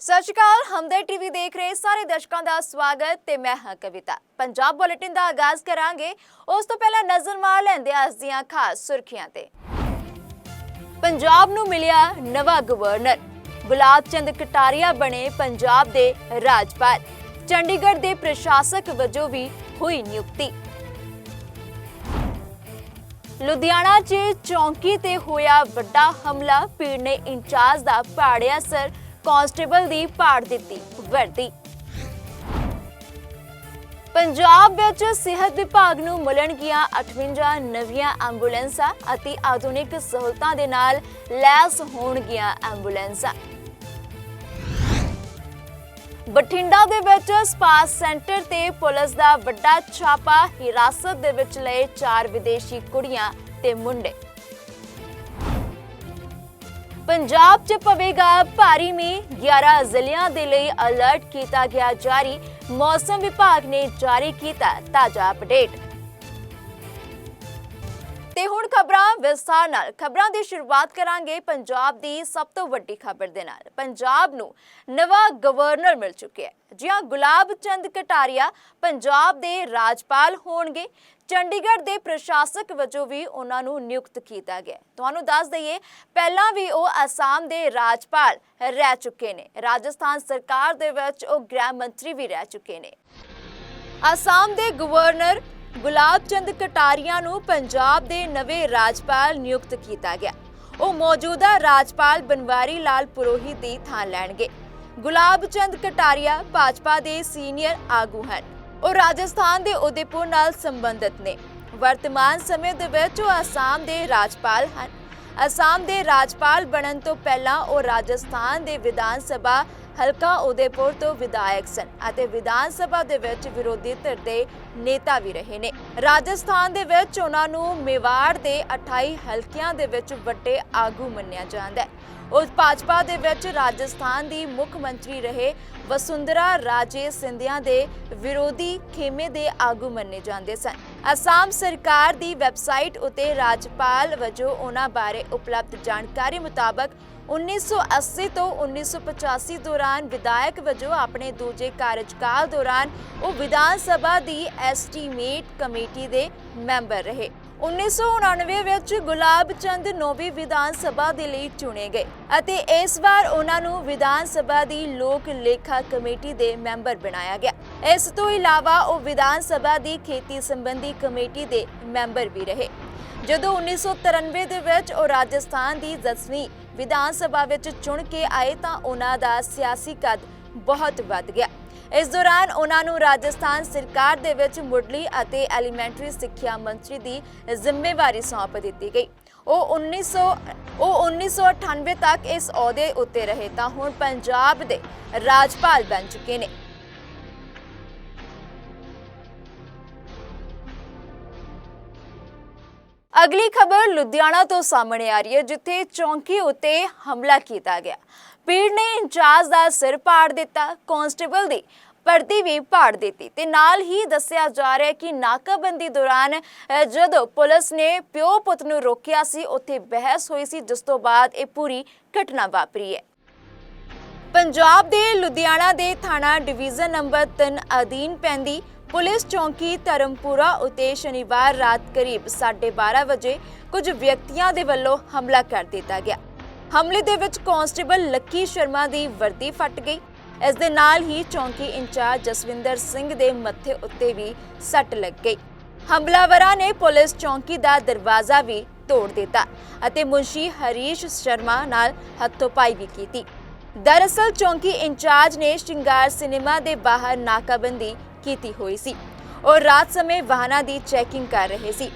ਸਤਿ ਸ਼੍ਰੀ ਅਕਾਲ ਹਮਦਰ ਟੀਵੀ ਦੇਖ ਰਹੇ ਸਾਰੇ ਦਰਸ਼ਕਾਂ ਦਾ ਸਵਾਗਤ ਤੇ ਮੈਂ ਹਾਂ ਕਵਿਤਾ। ਪੰਜਾਬ ਬੁਲੇਟਿਨ ਦਾ ਆਗਾਜ਼ ਕਰਾਂਗੇ, ਉਸ ਤੋਂ ਪਹਿਲਾਂ ਨਜ਼ਰ ਮਾਰ ਲੈਂਦੇ ਅੱਜ ਦੀਆਂ ਖਾਸ ਸੁਰਖੀਆਂ ਤੇ। ਪੰਜਾਬ ਨੂੰ ਮਿਲਿਆ ਨਵਾਂ ਗਵਰਨਰ। ਗੁਲਾਬ ਚੰਦ ਕਟਾਰੀਆ ਬਣੇ ਪੰਜਾਬ ਦੇ ਰਾਜਪਾਲ। ਚੰਡੀਗੜ੍ਹ ਦੇ ਪ੍ਰਸ਼ਾਸਕ ਵਜੋਂ ਵੀ ਹੋਈ ਨਿਯੁਕਤੀ। ਲੁਧਿਆਣਾ 'ਚ ਚੌਂਕੀ ਤੇ ਹੋਇਆ ਵੱਡਾ ਹਮਲਾ। ਭੀੜ ਨੇ ਇੰਚਾਰਜ ਦਾ ਪਾੜਿਆ ਸਰ ਕਾਂਸਟੇਬਲ ਦੀ ਪਾੜ ਦਿੱਤੀ, ਵਰਦੀ। ਪੰਜਾਬ ਵਿੱਚ ਸਿਹਤ ਵਿਭਾਗ ਨੂੰ ਮਿਲਣਗੀਆਂ 58 ਨਵੀਆਂ ਐਂਬੂਲੈਂਸਾਂ ਅਤੇ ਆਧੁਨਿਕ ਸਹੂਲਤਾਂ ਦੇ ਨਾਲ ਲੈਸ ਹੋਣਗੀਆਂ ਐਂਬੂਲੈਂਸਾਂ। ਬਠਿੰਡਾ ਦੇ ਵਿੱਚ ਸਪਾ ਸੈਂਟਰ ਤੇ ਪੁਲਿਸ ਦਾ ਵੱਡਾ ਛਾਪਾ, ਹਿਰਾਸਤ ਦੇ ਵਿੱਚ ਲਏ ਚਾਰ ਵਿਦੇਸ਼ੀ ਕੁੜੀਆਂ ਤੇ ਮੁੰਡੇ। ਪੰਜਾਬ 'ਚ ਪਵੇਗਾ ਭਾਰੀ ਮੀਂਹ। 11 ਜ਼ਿਲ੍ਹਿਆਂ ਦੇ ਲਈ ਅਲਰਟ ਕੀਤਾ ਗਿਆ ਜਾਰੀ। ਮੌਸਮ ਵਿਭਾਗ ਨੇ ਜਾਰੀ ਕੀਤਾ ਤਾਜ਼ਾ ਅਪਡੇਟ ਤੇ ਹੁਣ ਖਬਰਾਂ ਵਿਸਥਾਰ ਨਾਲ। ਖਬਰਾਂ ਦੀ ਸ਼ੁਰੂਆਤ ਕਰਾਂਗੇ ਪੰਜਾਬ ਦੀ ਸਭ ਤੋਂ ਵੱਡੀ ਖਬਰ ਦੇ ਨਾਲ। ਪੰਜਾਬ ਨੂੰ ਨਵਾਂ ਗਵਰਨਰ ਮਿਲ ਚੁੱਕਿਆ ਹੈ। ਜੀ ਗੁਲਾਬ ਚੰਦ ਕਟਾਰੀਆ ਪੰਜਾਬ ਦੇ ਰਾਜਪਾਲ ਹੋਣਗੇ। ਚੰਡੀਗੜ੍ਹ ਦੇ ਪ੍ਰਸ਼ਾਸਕ ਵਜੋਂ ਵੀ ਉਹਨਾਂ ਨੂੰ ਨਿਯੁਕਤ ਕੀਤਾ ਗਿਆ। ਤੁਹਾਨੂੰ ਦੱਸ ਦਈਏ, ਪਹਿਲਾਂ ਵੀ ਉਹ ਅਸਾਮ ਦੇ ਰਾਜਪਾਲ ਰਹਿ ਚੁੱਕੇ ਨੇ। ਰਾਜਸਥਾਨ ਸਰਕਾਰ ਦੇ ਵਿੱਚ ਉਹ ਗ੍ਰਹਿ ਮੰਤਰੀ ਵੀ ਰਹਿ ਚੁੱਕੇ ਨੇ। ਅਸਾਮ ਦੇ ਗਵਰਨਰ ਗੁਲਾਬ ਚੰਦ ਕਟਾਰੀਆ ਨੂੰ ਪੰਜਾਬ ਦੇ ਨਵੇਂ ਰਾਜਪਾਲ ਨਿਯੁਕਤ ਕੀਤਾ ਗਿਆ। ਉਹ ਮੌਜੂਦਾ ਰਾਜਪਾਲ ਬਨਵਾਰੀ ਲਾਲ ਪੁਰੋਹਿਤ ਦੀ ਥਾਂ ਲੈਣਗੇ। ਗੁਲਾਬ ਚੰਦ ਕਟਾਰੀਆ ਭਾਜਪਾ ਦੇ ਸੀਨੀਅਰ ਆਗੂ ਹਨ। ਉਹ ਰਾਜਸਥਾਨ ਦੇ ਉਦੈਪੁਰ ਨਾਲ ਸੰਬੰਧਿਤ ਨੇ। ਵਰਤਮਾਨ ਸਮੇਂ ਦੇ ਵਿੱਚ ਉਹ ਅਸਾਮ ਦੇ ਰਾਜਪਾਲ ਹਨ। ਅਸਾਮ ਦੇ ਰਾਜਪਾਲ ਬਣਨ ਤੋਂ ਪਹਿਲਾਂ ਉਹ ਰਾਜਸਥਾਨ ਦੇ ਵਿਧਾਨ ਸਭਾ ਹਲਕਾ ਉਦੈਪੁਰ ਤੋਂ ਵਿਧਾਇਕ ਸਨ ਅਤੇ ਵਿਧਾਨ ਸਭਾ ਦੇ ਵਿੱਚ ਵਿਰੋਧੀ ਧਿਰ ਦੇ ਨੇਤਾ ਵੀ ਰਹੇ ਨੇ। ਰਾਜਸਥਾਨ ਦੇ ਵਿੱਚ ਉਹਨਾਂ ਨੂੰ ਮੇਵਾੜ ਦੇ 28 ਹਲਕਿਆਂ ਦੇ ਵਿੱਚ ਵੱਡੇ ਆਗੂ ਮੰਨਿਆ ਜਾਂਦਾ ਹੈ। ਉਹ ਭਾਜਪਾ ਦੇ ਵਿੱਚ ਰਾਜਸਥਾਨ ਦੀ ਮੁੱਖ ਮੰਤਰੀ ਰਹੇ ਵਸੁੰਧਰਾ ਰਾਜੇ ਸਿੰਧਿਆ ਦੇ ਵਿਰੋਧੀ ਖੇਮੇ ਦੇ ਆਗੂ ਮੰਨੇ ਜਾਂਦੇ ਸਨ। ਅਸਾਮ ਸਰਕਾਰ ਦੀ ਵੈਬਸਾਈਟ ਉਤੇ ਰਾਜਪਾਲ ਵਜੋਂ ਉਹਨਾਂ ਬਾਰੇ ਉਪਲਬਧ ਜਾਣਕਾਰੀ ਮੁਤਾਬਕ 1980 ਤੋਂ 1985 ਦੌਰਾਨ ਵਿਧਾਇਕ ਵਜੋਂ ਆਪਣੇ ਦੂਜੇ ਕਾਰਜਕਾਲ ਦੌਰਾਨ ਉਹ ਵਿਧਾਨ ਸਭਾ ਦੀ ਐਸਟੀਮੇਟ ਕਮੇਟੀ ਦੇ ਮੈਂਬਰ ਰਹੇ। 1999 ਵਿੱਚ ਗੁਲਾਬ ਚੰਦ ਨੌਵੀਂ ਵਿਧਾਨ ਸਭਾ ਦੇ ਲਈ ਚੁਣੇ ਗਏ ਅਤੇ ਇਸ ਵਾਰ ਉਹਨਾਂ ਨੂੰ ਵਿਧਾਨ ਸਭਾ ਦੀ ਲੋਕ ਲੇਖਾ ਕਮੇਟੀ ਦੇ ਮੈਂਬਰ ਬਣਾਇਆ ਗਿਆ। ਇਸ ਤੋਂ ਇਲਾਵਾ ਉਹ ਵਿਧਾਨ ਸਭਾ ਦੀ ਖੇਤੀ ਸੰਬੰਧੀ ਕਮੇਟੀ ਦੇ ਮੈਂਬਰ ਵੀ ਰਹੇ। ਜਦੋਂ 1993 ਦੇ ਵਿੱਚ ਉਹ ਰਾਜਸਥਾਨ ਦੀ 10ਵੀਂ ਵਿਧਾਨ ਸਭਾ ਵਿੱਚ ਚੁਣ ਕੇ ਆਏ ਤਾਂ ਉਹਨਾਂ ਦਾ ਸਿਆਸੀ ਕੱਦ ਬਹੁਤ ਵੱਧ ਗਿਆ। ਇਸ ਦੌਰਾਨ ਉਹਨਾਂ ਨੂੰ ਰਾਜਸਥਾਨ ਸਰਕਾਰ ਦੇ ਵਿੱਚ ਮੁੱਢਲੀ ਅਤੇ ਐਲੀਮੈਂਟਰੀ ਸਿੱਖਿਆ ਮੰਤਰੀ ਦੀ ਜ਼ਿੰਮੇਵਾਰੀ ਸੌਂਪ ਦਿੱਤੀ ਗਈ। ਉਹ 1900 ਉਹ 1998 ਤੱਕ ਇਸ ਅਹੁਦੇ ਉੱਤੇ ਰਹੇ ਤਾਂ ਹੁਣ ਪੰਜਾਬ ਦੇ ਰਾਜਪਾਲ ਬਣ ਚੁੱਕੇ ਨੇ। ਅਗਲੀ ਖਬਰ ਲੁਧਿਆਣਾ ਤੋਂ ਸਾਹਮਣੇ ਆ ਰਹੀ ਹੈ, ਜਿੱਥੇ ਚੌਂਕੀ ਉਤੇ ਹਮਲਾ ਕੀਤਾ ਗਿਆ। ਭੀੜ ਨੇ ਇੰਚਾਰਜ ਦਾ ਸਿਰ ਪਾੜ ਦਿੱਤਾ, ਕਾਂਸਟੇਬਲ ਦੀ ਪਰਦੀ ਵੀ ਪਾੜ ਦਿੱਤੀ ਤੇ ਨਾਲ ਹੀ ਦੱਸਿਆ ਜਾ ਰਿਹਾ ਹੈ ਕਿ ਨਾਕਾਬੰਦੀ ਦੌਰਾਨ ਜਦੋਂ ਪੁਲਿਸ ਨੇ ਪਿਓ ਪੁੱਤ ਨੂੰ ਰੋਕਿਆ ਸੀ, ਉੱਥੇ ਬਹਿਸ ਹੋਈ ਸੀ, ਜਿਸ ਤੋਂ ਬਾਅਦ ਇਹ ਪੂਰੀ ਘਟਨਾ ਵਾਪਰੀ ਹੈ। ਪੰਜਾਬ ਦੇ ਲੁਧਿਆਣਾ ਦੇ ਥਾਣਾ ਡਿਵੀਜ਼ਨ ਨੰਬਰ 3 ਅਧੀਨ ਪੈਂਦੀ ਪੁਲਿਸ ਚੌਂਕੀ ਧਰਮਪੁਰਾ ਉਤੇ ਸ਼ਨੀਵਾਰ ਰਾਤ ਕਰੀਬ 12:30 ਵਜੇ ਕੁਝ ਵਿਅਕਤੀਆਂ ਦੇ ਵੱਲੋਂ ਹਮਲਾ ਕਰ ਦਿੱਤਾ ਗਿਆ। ਹਮਲੇ ਦੇ ਵਿੱਚ ਕਾਂਸਟੇਬਲ ਲੱਕੀ ਸ਼ਰਮਾ ਦੀ ਵਰਦੀ ਫਟ ਗਈ। ਇਸ ਦੇ ਨਾਲ ਹੀ ਚੌਂਕੀ ਇੰਚਾਰਜ ਜਸਵਿੰਦਰ ਸਿੰਘ ਦੇ ਮੱਥੇ ਉੱਤੇ ਵੀ ਸੱਟ ਲੱਗ ਗਈ। ਹਮਲਾਵਰਾਂ ਨੇ ਪੁਲਿਸ ਚੌਂਕੀ ਦਾ ਦਰਵਾਜ਼ਾ ਵੀ ਤੋੜ ਦਿੱਤਾ ਅਤੇ ਮੁਨਸ਼ੀ ਹਰੀਸ਼ ਸ਼ਰਮਾ ਨਾਲ ਹੱਥੋਪਾਈ ਵੀ ਕੀਤੀ। ਦਰਅਸਲ ਚੌਂਕੀ ਇੰਚਾਰਜ ਨੇ ਸ਼ਿੰਗਾਰ ਸਿਨੇਮਾ ਦੇ ਬਾਹਰ ਨਾਕਾਬੰਦੀ ਕੀਤੀ ਹੋਈ ਸੀ। ਉਹ ਰਾਤ ਸਮੇਂ ਵਾਹਨਾਂ ਦੀ ਚੈਕਿੰਗ ਕਰ ਰਹੇ ਸੀ।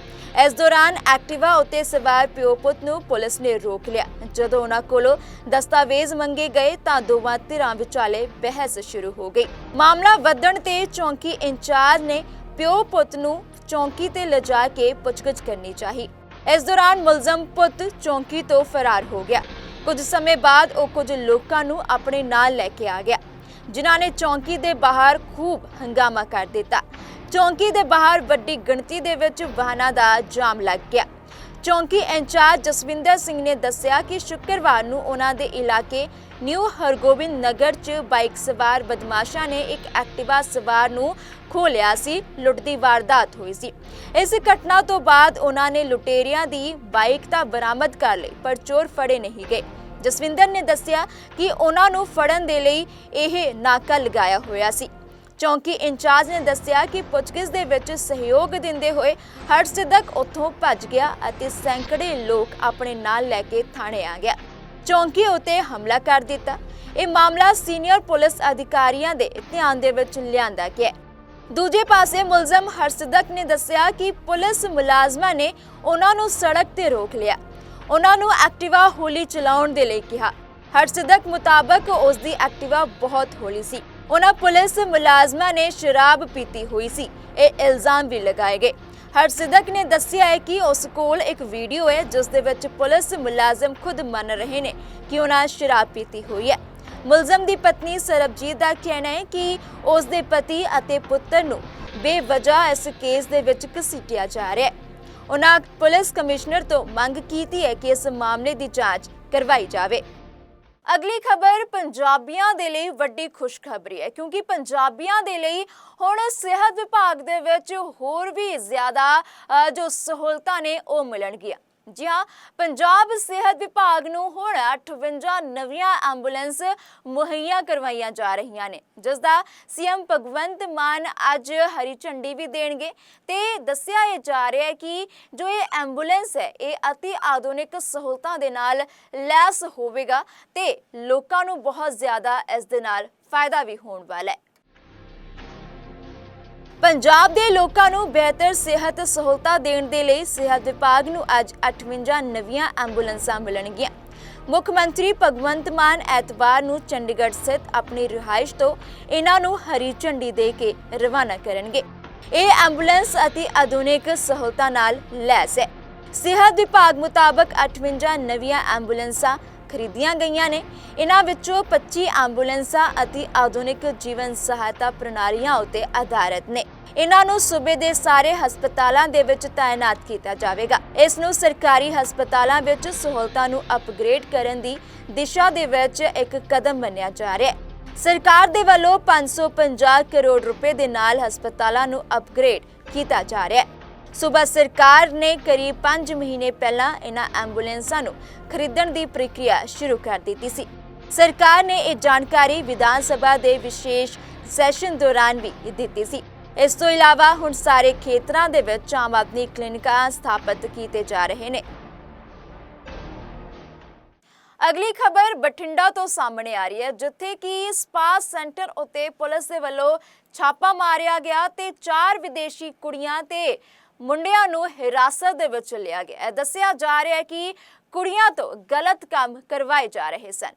ਇਸ ਦੌਰਾਨ ਐਕਟਿਵਾ ਉੱਤੇ ਸਵਾਰ ਪਿਓ ਪੁੱਤ ਨੂੰ ਪੁਲਿਸ ਨੇ ਰੋਕ ਲਿਆ। ਜਦੋਂ ਉਹਨਾਂ ਕੋਲੋਂ ਦਸਤਾਵੇਜ਼ ਮੰਗੇ ਗਏ ਤਾਂ ਦੋਵਾਂ ਧਿਰਾਂ ਵਿਚਾਲੇ ਬਹਿਸ ਸ਼ੁਰੂ ਹੋ ਗਈ। ਮਾਮਲਾ ਵਧਣ ਤੇ ਚੌਂਕੀ ਇੰਚਾਰਜ ਨੇ ਪਿਓ ਪੁੱਤ ਨੂੰ ਚੌਂਕੀ ਤੇ ਲਿਜਾ ਕੇ ਪੁੱਛਗਿੱਛ ਕਰਨੀ ਚਾਹੀ। ਇਸ ਦੌਰਾਨ ਮੁਲਜ਼ਮ ਪੁੱਤ ਚੌਂਕੀ ਤੋਂ ਫਰਾਰ ਹੋ ਗਿਆ। ਕੁਝ ਸਮੇਂ ਬਾਅਦ ਉਹ ਕੁਝ ਲੋਕਾਂ ਨੂੰ ਆਪਣੇ ਨਾਲ ਲੈ ਕੇ ਆ ਗਿਆ। ਜਿਨ੍ਹਾਂ ਨੇ ਚੌਂਕੀ ਦੇ ਬਾਹਰ ਖੂਬ ਹੰਗਾਮਾ ਕਰ ਦਿੱਤਾ। ਚੌਂਕੀ ਦੇ ਬਾਹਰ ਵੱਡੀ ਗਿਣਤੀ ਦੇ ਵਿੱਚ ਵਾਹਨਾਂ ਦਾ ਜਾਮ ਲੱਗ ਗਿਆ। ਚੌਂਕੀ ਇੰਚਾਰਜ ਜਸਵਿੰਦਰ ਸਿੰਘ ਨੇ ਦੱਸਿਆ ਕਿ ਸ਼ੁੱਕਰਵਾਰ ਨੂੰ ਉਹਨਾਂ ਦੇ ਇਲਾਕੇ ਨਿਊ ਹਰਗੋਬਿੰਦ ਨਗਰ 'ਚ ਬਾਈਕ ਸਵਾਰ ਬਦਮਾਸ਼ਾਂ ਨੇ ਇੱਕ ਐਕਟਿਵਾ ਸਵਾਰ ਨੂੰ ਖੋਹ ਲਿਆ ਸੀ। ਲੁੱਟ ਦੀ ਵਾਰਦਾਤ ਹੋਈ ਸੀ। ਇਸ ਘਟਨਾ ਤੋਂ ਬਾਅਦ ਉਹਨਾਂ ਨੇ ਲੁਟੇਰਿਆਂ ਦੀ ਬਾਈਕ ਤਾਂ ਬਰਾਮਦ ਕਰ ਲਈ, ਪਰ ਚੋਰ ਫੜੇ ਨਹੀਂ ਗਏ। ਜਸਵਿੰਦਰ ਨੇ ਦੱਸਿਆ ਕਿ ਉਹਨਾਂ ਨੂੰ ਫੜਨ ਦੇ ਲਈ ਇਹ ਨਾਕਾ ਲਗਾਇਆ ਹੋਇਆ ਸੀ। ਚੌਂਕੀ ਇੰਚਾਰਜ ਨੇ ਦੱਸਿਆ ਕਿ ਪੁੱਛਗਿੱਛ ਦੇ ਵਿੱਚ ਸਹਿਯੋਗ ਦਿੰਦੇ ਹੋਏ ਹਰਸਿੱਧਕ ਉੱਥੋਂ ਭੱਜ ਗਿਆ ਅਤੇ ਸੈਂਕੜੇ ਲੋਕ ਆਪਣੇ ਨਾਲ ਲੈ ਕੇ ਥਾਣੇ ਆ ਗਿਆ। ਚੌਂਕੀ ਉਤੇ ਹਮਲਾ ਕਰ ਦਿੱਤਾ। ਇਹ ਮਾਮਲਾ ਸੀਨੀਅਰ ਪੁਲਿਸ ਅਧਿਕਾਰੀਆਂ ਦੇ ਧਿਆਨ ਦੇ ਵਿੱਚ ਲਿਆਂਦਾ ਗਿਆ ਦੂਜੇ ਪਾਸੇ ਮੁਲਜ਼ਮ ਹਰਸਿੱਧਕ ਨੇ ਦੱਸਿਆ ਕਿ ਪੁਲਿਸ ਮੁਲਾਜ਼ਮਾਂ ਨੇ ਉਹਨਾਂ ਨੂੰ ਸੜਕ ਤੇ ਰੋਕ ਲਿਆ। ਉਹਨਾਂ ਨੂੰ ਐਕਟਿਵਾ ਹੌਲੀ ਚਲਾਉਣ ਦੇ ਲਈ ਕਿਹਾ। ਹਰਸਿਦਕ ਮੁਤਾਬਕ ਉਸ ਦੀ ਐਕਟਿਵਾ ਬਹੁਤ ਹੌਲੀ ਸੀ। ਉਹਨਾਂ ਪੁਲਿਸ ਮੁਲਾਜ਼ਮਾਂ ਨੇ ਸ਼ਰਾਬ ਪੀਤੀ ਹੋਈ ਸੀ। ਇਹ ਇਲਜ਼ਾਮ ਵੀ ਲਗਾਏ ਗਏ। ਹਰਸਿੱਧਕ ਨੇ ਦੱਸਿਆ ਹੈ ਕਿ ਉਸ ਕੋਲ ਇੱਕ ਵੀਡੀਓ ਹੈ, ਜਿਸ ਦੇ ਵਿੱਚ ਪੁਲਿਸ ਮੁਲਾਜ਼ਮ ਖੁਦ ਮੰਨ ਰਹੇ ਨੇ ਕਿ ਉਹਨਾਂ ਸ਼ਰਾਬ ਪੀਤੀ ਹੋਈ ਹੈ। ਮੁਲਜ਼ਮ ਦੀ ਪਤਨੀ ਸਰਬਜੀਤ ਦਾ ਕਹਿਣਾ ਹੈ ਕਿ ਉਸ ਦੇ ਪਤੀ ਅਤੇ ਪੁੱਤਰ ਨੂੰ ਬੇਵਜ੍ਹਾ ਇਸ ਕੇਸ ਦੇ ਵਿੱਚ ਘਸੀਟਿਆ ਜਾ ਰਿਹਾ ਹੈ। ਉਹਨਾਂ ਪੁਲਿਸ ਕਮਿਸ਼ਨਰ ਤੋਂ ਮੰਗ ਕੀਤੀ ਹੈ ਕਿ ਇਸ ਮਾਮਲੇ ਦੀ ਜਾਂਚ ਕਰਵਾਈ ਜਾਵੇ। ਅਗਲੀ ਖਬਰ, ਪੰਜਾਬੀਆਂ ਦੇ ਲਈ ਵੱਡੀ ਖੁਸ਼ਖਬਰੀ ਹੈ, ਕਿਉਂਕਿ ਪੰਜਾਬੀਆਂ ਦੇ ਲਈ ਹੁਣ ਸਿਹਤ ਵਿਭਾਗ ਦੇ ਵਿੱਚ ਹੋਰ ਵੀ ਜ਼ਿਆਦਾ ਜੋ ਸਹੂਲਤਾਂ ਨੇ ਉਹ ਮਿਲਣਗੀਆਂ। ਜੀ ਹਾਂ ਪੰਜਾਬ ਸਿਹਤ ਵਿਭਾਗ ਨੂੰ ਹੁਣ 58 ਨਵੀਆਂ ਐਂਬੂਲੈਂਸ ਮੁਹੱਈਆ ਕਰਵਾਈਆਂ ਜਾ ਰਹੀਆਂ ਨੇ ਜਿਸ ਦਾ ਸੀਐਮ ਭਗਵੰਤ ਮਾਨ ਅੱਜ ਹਰੀ ਝੰਡੀ ਵੀ ਦੇਣਗੇ। ਤੇ ਦੱਸਿਆ ਇਹ ਜਾ ਰਿਹਾ ਹੈ ਕਿ ਜੋ ਇਹ ਐਂਬੂਲੈਂਸ ਹੈ, ਇਹ ਅਤੀ ਆਧੁਨਿਕ ਸਹੂਲਤਾਂ ਦੇ ਨਾਲ ਲੈਸ ਹੋਵੇਗਾ ਤੇ ਲੋਕਾਂ ਨੂੰ ਬਹੁਤ ਜ਼ਿਆਦਾ ਇਸ ਦੇ ਨਾਲ ਫਾਇਦਾ ਵੀ ਹੋਣ ਵਾਲਾ ਹੈ। ਪੰਜਾਬ ਦੇ ਲੋਕਾਂ ਨੂੰ ਬਿਹਤਰ ਸਿਹਤ ਸਹੂਲਤਾਂ ਦੇਣ ਦੇ ਲਈ ਸਿਹਤ ਵਿਭਾਗ ਨੂੰ ਅੱਜ 58 ਨਵੀਆਂ ਐਂਬੂਲੈਂਸਾਂ ਮਿਲਣਗੀਆਂ। ਮੁੱਖ ਮੰਤਰੀ ਭਗਵੰਤ ਮਾਨ ਐਤਵਾਰ ਨੂੰ ਚੰਡੀਗੜ੍ਹ ਸਥਿਤ ਆਪਣੀ ਰਿਹਾਇਸ਼ ਤੋਂ ਇਹਨਾਂ ਨੂੰ ਹਰੀ ਝੰਡੀ ਦੇ ਕੇ ਰਵਾਨਾ ਕਰਨਗੇ। ਇਹ ਐਂਬੂਲੈਂਸ ਅਤੇ ਆਧੁਨਿਕ ਸਹੂਲਤਾਂ ਨਾਲ ਲੈਸ ਹੈ। ਸਿਹਤ ਵਿਭਾਗ ਮੁਤਾਬਕ 58 ਨਵੀਆਂ ਐਂਬੂਲੈਂਸਾਂ ਖਰੀਦੀਆਂ ਗਈਆਂ ਨੇ। ਇਹਨਾਂ ਵਿੱਚੋਂ 25 ਐਂਬੂਲੈਂਸਾਂ ਅਤੀ ਆਧੁਨਿਕ ਜੀਵਨ ਸਹਾਇਤਾ ਪ੍ਰਣਾਲੀਆਂ ਉੱਤੇ ਆਧਾਰਿਤ ਨੇ। ਇਹਨਾਂ ਨੂੰ ਸੂਬੇ ਦੇ ਸਾਰੇ ਹਸਪਤਾਲਾਂ ਦੇ ਵਿੱਚ ਤਾਇਨਾਤ ਕੀਤਾ ਜਾਵੇਗਾ। ਇਸ ਨੂੰ ਸਰਕਾਰੀ ਹਸਪਤਾਲਾਂ ਵਿੱਚ ਸਹੂਲਤਾਂ ਨੂੰ ਅਪਗ੍ਰੇਡ ਕਰਨ ਦੀ ਦਿਸ਼ਾ ਦੇ ਵਿੱਚ ਇੱਕ ਕਦਮ ਮੰਨਿਆ ਜਾ ਰਿਹਾ ਹੈ। ਸਰਕਾਰ ਦੇ ਵੱਲੋਂ 550 ਕਰੋੜ ਰੁਪਏ ਦੇ ਨਾਲ ਹਸਪਤਾਲਾਂ ਨੂੰ ਅਪਗ੍ਰੇਡ ਕੀਤਾ ਜਾ ਰਿਹਾ ਹੈ। ਸੂਬਾ ਸਰਕਾਰ ਨੇ ਕਰੀਬ 5 ਮਹੀਨੇ ਪਹਿਲਾਂ ਇਹਨਾਂ ਐਂਬੂਲੈਂਸਾਂ ਨੂੰ ਖਰੀਦਣ ਦੀ ਪ੍ਰਕਿਰਿਆ ਸ਼ੁਰੂ ਕਰ ਦਿੱਤੀ ਸੀ। ਸਰਕਾਰ ਨੇ ਇਹ ਜਾਣਕਾਰੀ ਵਿਧਾਨ ਸਭਾ ਦੇ ਵਿਸ਼ੇਸ਼ ਸੈਸ਼ਨ ਦੌਰਾਨ ਵੀ ਦਿੱਤੀ ਸੀ। ਇਸ ਤੋਂ ਇਲਾਵਾ ਹੁਣ ਸਾਰੇ ਖੇਤਰਾਂ ਦੇ ਵਿੱਚ ਆਮ ਆਦਮੀ ਕਲੀਨਿਕਾਂ ਸਥਾਪਿਤ ਕੀਤੇ ਜਾ ਰਹੇ ਨੇ। ਅਗਲੀ ਖਬਰ ਬਠਿੰਡਾ ਤੋਂ ਸਾਹਮਣੇ ਆ ਰਹੀ ਹੈ, ਜਿੱਥੇ ਕਿ ਸਪਾ ਸੈਂਟਰ ਉਤੇ ਪੁਲਿਸ ਦੇ ਵੱਲੋਂ ਛਾਪਾ ਮਾਰਿਆ ਗਿਆ ਤੇ ਚਾਰ ਵਿਦੇਸ਼ੀ ਕੁੜੀਆਂ ਤੇ ਮੁੰਡਿਆਂ ਨੂੰ ਹਿਰਾਸਤ ਦੇ ਵਿੱਚ ਲਿਆ ਗਿਆ ਹੈ। ਦੱਸਿਆ ਜਾ ਰਿਹਾ ਹੈ ਕਿ ਕੁੜੀਆਂ ਤੋਂ ਗਲਤ ਕੰਮ ਕਰਵਾਏ ਜਾ ਰਹੇ ਸਨ।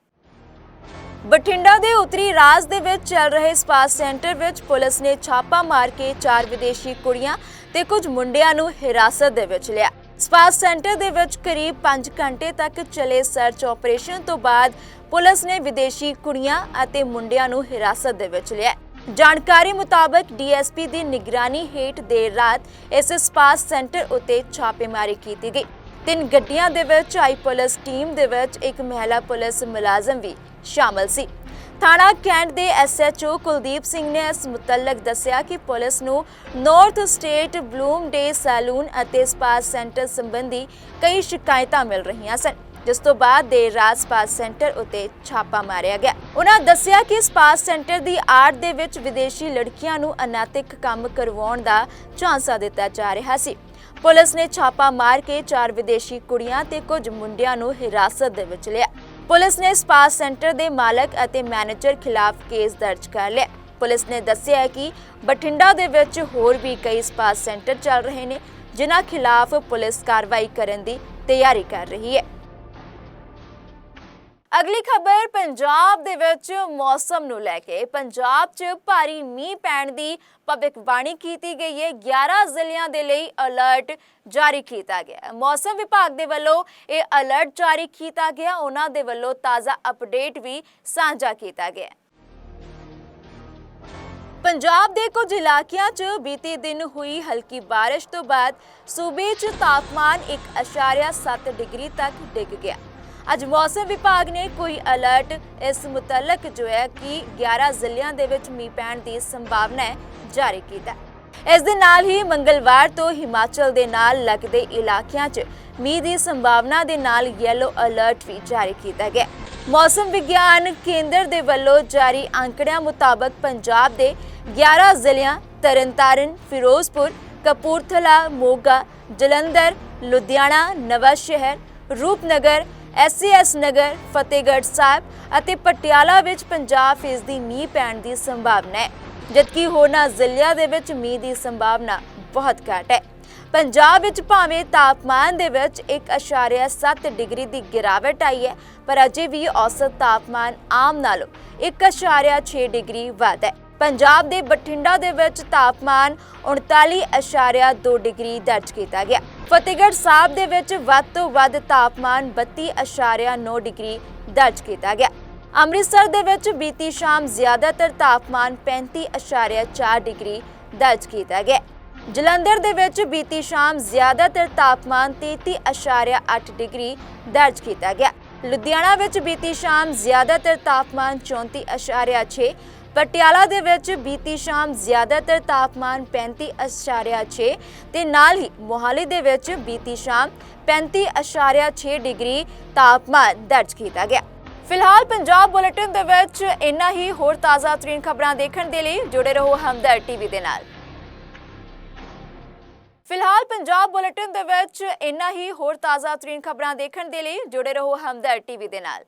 ਬਠਿੰਡਾ ਦੇ ਉੱਤਰੀ ਰਾਜ ਦੇ ਵਿੱਚ ਚੱਲ ਰਹੇ ਸਪਾ ਸੈਂਟਰ ਵਿੱਚ ਪੁਲਿਸ ਨੇ ਛਾਪਾ ਮਾਰ ਕੇ ਚਾਰ ਵਿਦੇਸ਼ੀ ਕੁੜੀਆਂ ਤੇ ਕੁਝ ਮੁੰਡਿਆਂ ਨੂੰ ਹਿਰਾਸਤ ਦੇ ਵਿੱਚ ਲਿਆ। ਸਪਾ ਸੈਂਟਰ ਦੇ ਵਿੱਚ ਕਰੀਬ 5 ਘੰਟੇ ਤੱਕ ਚੱਲੇ ਸਰਚ ਆਪਰੇਸ਼ਨ ਤੋਂ ਬਾਅਦ ਪੁਲਿਸ ਨੇ ਵਿਦੇਸ਼ੀ ਕੁੜੀਆਂ ਅਤੇ ਮੁੰਡਿਆਂ ਨੂੰ ਹਿਰਾਸਤ ਦੇ ਵਿੱਚ ਲਿਆ ਜਾਣਕਾਰੀ ਮੁਤਾਬਕ ਡੀਐਸਪੀ ਦੀ ਨਿਗਰਾਨੀ ਹੇਠ ਦੇਰ ਰਾਤ ਇਸ ਸਪਾ ਸੈਂਟਰ ਉਤੇ ਛਾਪੇਮਾਰੀ ਕੀਤੀ ਗਈ। ਤਿੰਨ ਗੱਡੀਆਂ ਦੇ ਵਿੱਚ ਆਈ ਪੁਲਿਸ ਟੀਮ ਦੇ ਵਿੱਚ ਇੱਕ ਮਹਿਲਾ ਪੁਲਿਸ ਮੁਲਾਜ਼ਮ ਵੀ ਸ਼ਾਮਲ ਸੀ। ਥਾਣਾ ਕੈਂਟ ਦੇ ਐਸਐਚਓ ਕੁਲਦੀਪ ਸਿੰਘ ਨੇ ਇਸ ਮੁਤਲਕ ਦੱਸਿਆ ਕਿ ਪੁਲਿਸ ਨੂੰ north state bloom day salon ਅਤੇ ਸਪਾ ਸੈਂਟਰ ਸੰਬੰਧੀ ਕਈ ਸ਼ਿਕਾਇਤਾਂ ਮਿਲ ਰਹੀਆਂ ਸਨ। ਜਿਸ ਤੋਂ ਬਾਅਦ ਦੇਰ ਰਾਤ ਸਪਾ ਸੈਂਟਰ ਉਤੇ ਛਾਪਾ ਮਾਰਿਆ ਗਿਆ। ਉਹਨਾਂ ਦੱਸਿਆ ਕਿ ਸਪਾ ਸੈਂਟਰ ਦੀ ਆੜ ਦੇ ਵਿੱਚ ਵਿਦੇਸ਼ੀ ਲੜਕੀਆਂ ਨੂੰ ਅਨੈਤਿਕ ਕੰਮ ਕਰਵਾਉਣ ਦਾ ਝਾਂਸਾ ਦਿੱਤਾ ਜਾ ਰਿਹਾ ਸੀ। ਪੁਲਿਸ ਨੇ ਛਾਪਾ ਮਾਰ ਕੇ ਚਾਰ ਵਿਦੇਸ਼ੀ ਕੁੜੀਆਂ ਤੇ ਕੁਝ ਮੁੰਡਿਆਂ ਨੂੰ ਹਿਰਾਸਤ ਦੇ ਵਿੱਚ ਲਿਆ। ਪੁਲਿਸ ਨੇ ਸਪਾ ਸੈਂਟਰ ਦੇ ਮਾਲਕ ਅਤੇ ਮੈਨੇਜਰ ਖਿਲਾਫ ਕੇਸ ਦਰਜ ਕਰ ਲਿਆ। ਪੁਲਿਸ ਨੇ ਦੱਸਿਆ ਕਿ ਬਠਿੰਡਾ ਦੇ ਵਿੱਚ ਹੋਰ ਵੀ ਕਈ ਸਪਾ ਸੈਂਟਰ ਚੱਲ ਰਹੇ ਨੇ, ਜਿਨ੍ਹਾਂ ਖਿਲਾਫ ਪੁਲਿਸ ਕਾਰਵਾਈ ਕਰਨ ਦੀ ਤਿਆਰੀ ਕਰ ਰਹੀ ਹੈ। ਅਗਲੀ ਖਬਰ, ਪੰਜਾਬ ਦੇ ਵਿੱਚ ਮੌਸਮ ਨੂੰ ਲੈ ਕੇ ਪੰਜਾਬ 'ਚ ਭਾਰੀ ਮੀਂਹ ਪੈਣ ਦੀ ਭਵਿੱਖਬਾਣੀ ਕੀਤੀ ਗਈ ਹੈ। 11 ਜ਼ਿਲ੍ਹਿਆਂ ਦੇ ਲਈ ਅਲਰਟ ਜਾਰੀ ਕੀਤਾ ਗਿਆ ਮੌਸਮ ਵਿਭਾਗ ਦੇ ਵੱਲੋਂ ਇਹ ਅਲਰਟ ਜਾਰੀ ਕੀਤਾ ਗਿਆ। ਉਹਨਾਂ ਦੇ ਵੱਲੋਂ ਤਾਜ਼ਾ ਅਪਡੇਟ ਵੀ ਸਾਂਝਾ ਕੀਤਾ ਗਿਆ ਪੰਜਾਬ ਦੇ ਕੁਝ ਇਲਾਕਿਆਂ 'ਚ ਬੀਤੇ ਦਿਨ ਹੋਈ ਹਲਕੀ ਬਾਰਿਸ਼ ਤੋਂ ਬਾਅਦ ਸੂਬੇ 'ਚ ਤਾਪਮਾਨ 1.7 ਡਿਗਰੀ ਤੱਕ ਡਿੱਗ ਗਿਆ। ਅੱਜ ਮੌਸਮ ਵਿਭਾਗ ਨੇ ਕੋਈ ਅਲਰਟ ਇਸ ਮੁਤਲਕ ਜੋ ਹੈ ਕਿ 11 ਜ਼ਿਲ੍ਹਿਆਂ ਦੇ ਵਿੱਚ ਮੀਂਹ ਪੈਣ ਦੀ ਸੰਭਾਵਨਾ ਹੈ ਜਾਰੀ ਕੀਤਾ ਇਸ ਦੇ ਨਾਲ ਹੀ ਮੰਗਲਵਾਰ ਤੋਂ ਹਿਮਾਚਲ ਦੇ ਨਾਲ ਲੱਗਦੇ ਇਲਾਕਿਆਂ 'ਚ ਮੀਂਹ ਦੀ ਸੰਭਾਵਨਾ ਦੇ ਨਾਲ ਯੈਲੋ ਅਲਰਟ ਵੀ ਜਾਰੀ ਕੀਤਾ ਗਿਆ ਮੌਸਮ ਵਿਗਿਆਨ ਕੇਂਦਰ ਦੇ ਵੱਲੋਂ ਜਾਰੀ ਅੰਕੜਿਆਂ ਮੁਤਾਬਕ ਪੰਜਾਬ ਦੇ 11 ਜ਼ਿਲ੍ਹਿਆਂ ਤਰਨਤਾਰਨ, ਫਿਰੋਜ਼ਪੁਰ, ਕਪੂਰਥਲਾ, ਮੋਗਾ, ਜਲੰਧਰ, ਲੁਧਿਆਣਾ ਨਵਾਂ ਸ਼ਹਿਰ ਰੂਪਨਗਰ ਐਸਸੀਐਸ ਨਗਰ, ਫਤਿਹਗੜ੍ਹ ਸਾਹਿਬ ਅਤੇ ਪਟਿਆਲਾ ਵਿੱਚ 50% ਦੀ ਮੀਂਹ ਪੈਣ ਦੀ ਸੰਭਾਵਨਾ ਹੈ। ਜਦਕਿ ਹੋਰਨਾਂ ਜ਼ਿਲ੍ਹਿਆਂ ਦੇ ਵਿੱਚ ਮੀਂਹ ਦੀ ਸੰਭਾਵਨਾ ਬਹੁਤ ਘੱਟ ਹੈ। ਪੰਜਾਬ ਵਿੱਚ ਭਾਵੇਂ ਤਾਪਮਾਨ ਦੇ ਵਿੱਚ 1.7 ਡਿਗਰੀ ਦੀ ਗਿਰਾਵਟ ਆਈ ਹੈ, ਪਰ ਅਜੇ ਵੀ ਔਸਤ ਤਾਪਮਾਨ ਆਮ ਨਾਲੋਂ 1.6 ਡਿਗਰੀ ਵੱਧ ਹੈ। ਪੰਜਾਬ ਦੇ ਬਠਿੰਡਾ ਦੇ ਵਿੱਚ ਤਾਪਮਾਨ 39.2 ਡਿਗਰੀ ਦਰਜ ਕੀਤਾ ਗਿਆ। ਫਤਿਹਗੜ੍ਹ ਸਾਹਿਬ ਦੇ ਵਿੱਚ ਵੱਧ ਤੋਂ ਵੱਧ ਤਾਪਮਾਨ 32.9 ਡਿਗਰੀ ਦਰਜ ਕੀਤਾ ਗਿਆ। ਅੰਮ੍ਰਿਤਸਰ ਦੇ ਵਿੱਚ ਬੀਤੀ ਸ਼ਾਮ ਜ਼ਿਆਦਾਤਰ ਤਾਪਮਾਨ 35.4 ਡਿਗਰੀ ਦਰਜ ਕੀਤਾ ਗਿਆ। ਜਲੰਧਰ ਦੇ ਵਿੱਚ ਬੀਤੀ ਸ਼ਾਮ ਜ਼ਿਆਦਾਤਰ ਤਾਪਮਾਨ 33.8 ਡਿਗਰੀ ਦਰਜ ਕੀਤਾ ਗਿਆ। ਲੁਧਿਆਣਾ ਵਿੱਚ ਬੀਤੀ ਸ਼ਾਮ ਜ਼ਿਆਦਾਤਰ ਤਾਪਮਾਨ 34.6 ਪਟਿਆਲਾ ਦੇ ਵਿੱਚ ਬੀਤੀ ਸ਼ਾਮ ਜ਼ਿਆਦਾਤਰ ਤਾਪਮਾਨ 35.6 ਤੇ ਨਾਲ ਹੀ ਮੋਹਾਲੀ ਦੇ ਵਿੱਚ ਬੀਤੀ ਸ਼ਾਮ 35.6 ਡਿਗਰੀ ਤਾਪਮਾਨ ਦਰਜ ਕੀਤਾ ਗਿਆ। ਫਿਲਹਾਲ ਪੰਜਾਬ ਬੁਲੇਟਿਨ ਦੇ ਵਿੱਚ ਇੰਨਾ ਹੀ, ਹੋਰ ਤਾਜ਼ਾ ਤਰੀਨ ਖਬਰਾਂ ਦੇਖਣ ਦੇ ਲਈ ਜੁੜੇ ਰਹੋ ਹਮਦਰ ਟੀਵੀ ਦੇ ਨਾਲ। ਫਿਲਹਾਲ ਪੰਜਾਬ ਬੁਲੇਟਿਨ ਦੇ ਵਿੱਚ ਇੰਨਾ ਹੀ, ਹੋਰ ਤਾਜ਼ਾ ਤਰੀਨ ਖਬਰਾਂ ਦੇਖਣ ਦੇ ਲਈ ਜੁੜੇ ਰਹੋ ਹਮਦਰ ਟੀਵੀ ਦੇ ਨਾਲ।